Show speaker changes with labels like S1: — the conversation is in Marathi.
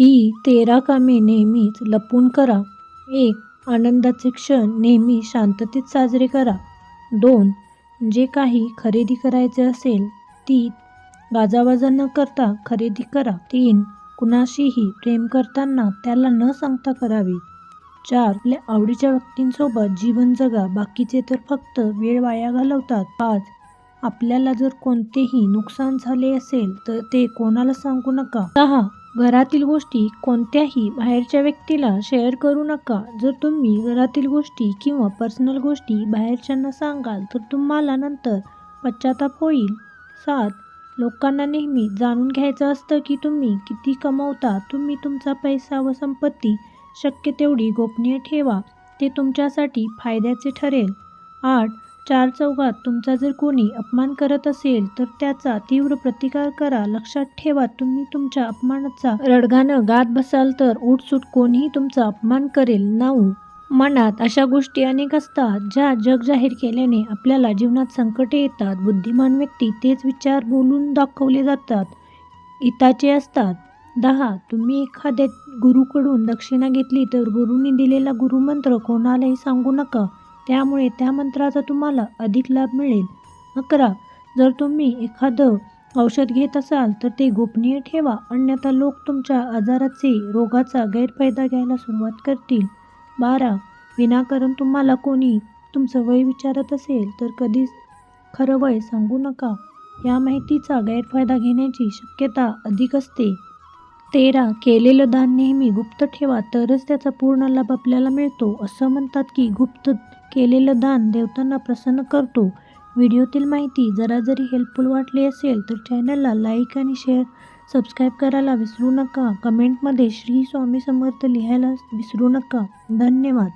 S1: ही तेरा कामे नेहमीच लपून करा. एक आनंदाचे क्षण नेहमी शांततेत साजरे करा. दोन जे काही खरेदी करायचे असेल ती गाजावाजा न करता खरेदी करा. तीन कुणाशीही प्रेम करताना त्याला न सांगता करावे. चार आपल्या आवडीच्या व्यक्तींसोबत जीवन जगा. बाकीचे तर फक्त वेळ वाया घालवतात. पाच आपल्याला जर कोणतेही नुकसान झाले असेल तर ते कोणाला सांगू नका. सहा घरातील गोष्टी कोणत्याही बाहेरच्या व्यक्तीला शेअर करू नका. जर तुम्ही घरातील गोष्टी किंवा पर्सनल गोष्टी बाहेरच्यांना सांगाल तर तुम्हाला नंतर पश्चाताप होईल. सात लोकांना नेहमी जाणून घ्यायचं असतं की तुम्ही किती कमवता. तुम्ही तुमचा पैसा व संपत्ती शक्य तेवढी गोपनीय ठेवा. ते तुमच्यासाठी फायद्याचे ठरेल. आठ चार चौघात तुमचा जर कोणी अपमान करत असेल तर त्याचा तीव्र प्रतिकार करा. लक्षात ठेवा तुम्ही तुमच्या अपमानाचा रडगाणं गात बसाल तर उठसूट कोणीही तुमचा अपमान करेल नाऊ. मनात अशा गोष्टी अनेक असतात ज्या जग जाहीर केल्याने आपल्याला जीवनात संकटे येतात. बुद्धिमान व्यक्ती तेच विचार बोलून दाखवले जातात. हिताचे असतात. दहा तुम्ही एखाद्या गुरुकडून दक्षिणा घेतली तर गुरुनी दिलेला गुरुमंत्र कोणालाही सांगू नका. त्यामुळे त्या मंत्राचा तुम्हाला अधिक लाभ मिळेल. अकरा. जर तुम्ही एखादं औषध घेत असाल तर ते गोपनीय ठेवा. अन्यथा लोक तुमच्या आजाराचे रोगाचा गैरफायदा घ्यायला सुरुवात करतील. बारा. विनाकारण तुम्हाला कोणी तुमचं वय विचारत असेल तर कधीच खरं वय सांगू नका. या माहितीचा गैरफायदा घेण्याची शक्यता अधिक असते. तेरा केलेलं दान नेहमी गुप्त ठेवा तरच त्याचा पूर्ण लाभ आपल्याला मिळतो. असं म्हणतात की गुप्त केलेलं दान देवतांना प्रसन्न करतो. व्हिडिओतील माहिती जरा जरी हेल्पफुल वाटली असेल तर चॅनलला लाईक आणि शेअर सबस्क्राईब करायला विसरू नका. कमेंटमध्ये श्री स्वामी समर्थ लिहायला विसरू नका. धन्यवाद.